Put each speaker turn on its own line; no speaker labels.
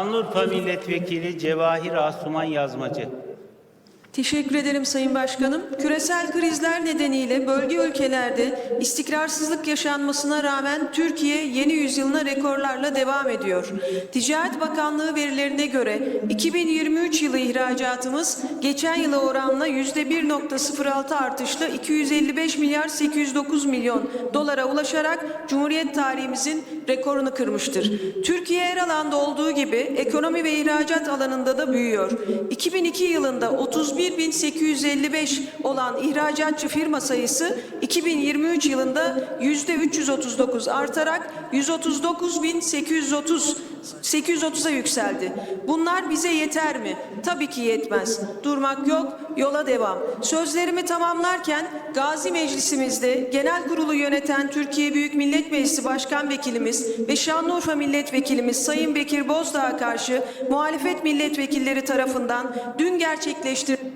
Şanlıurfa Milletvekili Cevahir Asuman Yazmacı.
Teşekkür ederim Sayın Başkanım. Küresel krizler nedeniyle bölge ülkelerde istikrarsızlık yaşanmasına rağmen Türkiye yeni yüzyılına rekorlarla devam ediyor. Ticaret Bakanlığı verilerine göre 2023 yılı ihracatımız geçen yıla oranla %1.06 artışla 255 milyar 809 milyon dolara ulaşarak Cumhuriyet tarihimizin rekorunu kırmıştır. Türkiye her alanda olduğu gibi ekonomi ve ihracat alanında da büyüyor. 2002 yılında 31.855 olan ihracatçı firma sayısı 2023 yılında %339 artarak 139.830 830'a yükseldi. Bunlar bize yeter mi? Tabii ki yetmez. Durmak yok, yola devam. Sözlerimi tamamlarken Gazi Meclisimizde genel kurulu yöneten Türkiye Büyük Millet Meclisi Başkan Vekilimiz ve Şanlıurfa Milletvekilimiz Sayın Bekir Bozdağ'a karşı muhalefet milletvekilleri tarafından dün gerçekleştirilen